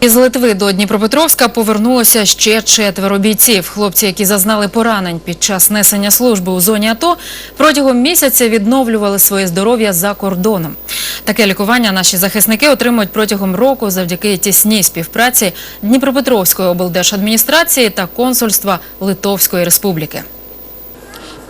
Із Литви до Дніпропетровська повернулося ще четверо бійців. Хлопці, які зазнали поранень під час несення служби у зоні АТО, протягом місяця відновлювали своє здоров'я за кордоном. Таке лікування наші захисники отримують протягом року завдяки тісній співпраці Дніпропетровської облдержадміністрації та консульства Литовської Республіки.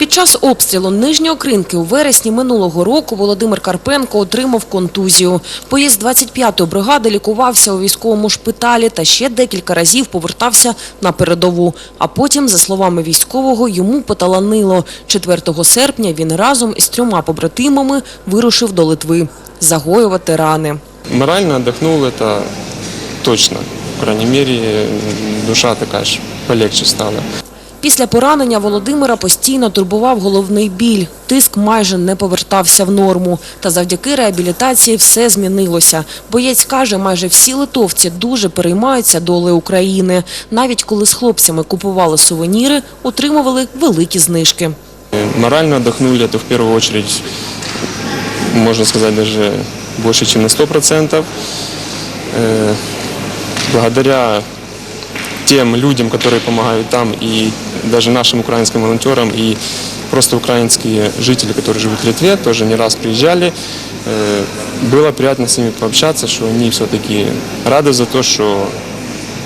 Під час обстрілу Нижньої Кринки у вересні минулого року Володимир Карпенко отримав контузію. Боєць 25-ї бригади лікувався у військовому шпиталі та ще декілька разів повертався на передову. А потім, за словами військового, йому поталанило. 4 серпня він разом із трьома побратимами вирушив до Литви загоювати рани. Морально отдохнул, это точно. По крайней мере, душа такая же полегче стала. Після поранення Володимира постійно турбував головний біль. Тиск майже не повертався в норму. Та завдяки реабілітації все змінилося. Боєць каже, майже всі литовці дуже переймаються долею України. Навіть коли з хлопцями купували сувеніри, отримували великі знижки. Э, Морально отдохнули, это в первую очередь, можно сказать, даже больше, чем на 100%. Э, Благодаря тем людям, которые помогают там, и даже нашим украинским волонтерам, и просто украинские жители, которые живут в Литве, тоже не раз приезжали. Э, Было приятно с ними пообщаться, что они все-таки рады за то, что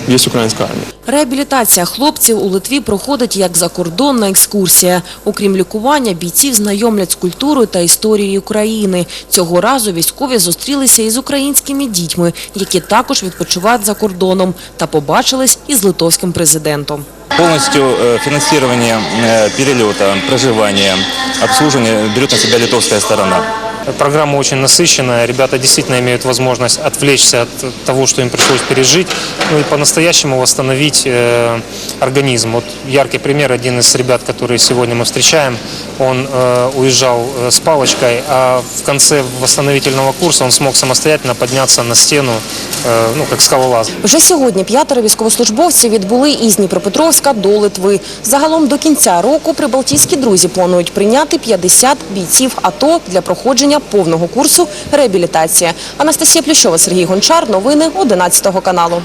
есть украинская армия. Реабілітація хлопців у Литві проходить як закордонна екскурсія. Окрім лікування, бійців знайомлять з культурою та історією країни. Цього разу військові зустрілися із українськими дітьми, які також відпочивають за кордоном, та побачились із литовським президентом. Полностью э, финансирование э, перелета, проживания, обслуживания берет на себя литовская сторона. Программа очень насыщенная, ребята действительно имеют возможность отвлечься от того, что им пришлось пережить, ну и по-настоящему восстановить э, организм. Вот яркий пример, один из ребят, который сегодня мы встречаем, он э, уезжал э, с палочкой, а в конце восстановительного курса он смог самостоятельно подняться на стену, э, ну, как скалолаз. Вже сьогодні п'ятеро військовослужбовців відбули із Дніпропетровська до Литви. Загалом до кінця року прибалтійські друзі планують прийняти 50 бійців АТО для проходження повного курсу реабілітації. Анастасія Плющова, Сергій Гончар. Новини 11 каналу.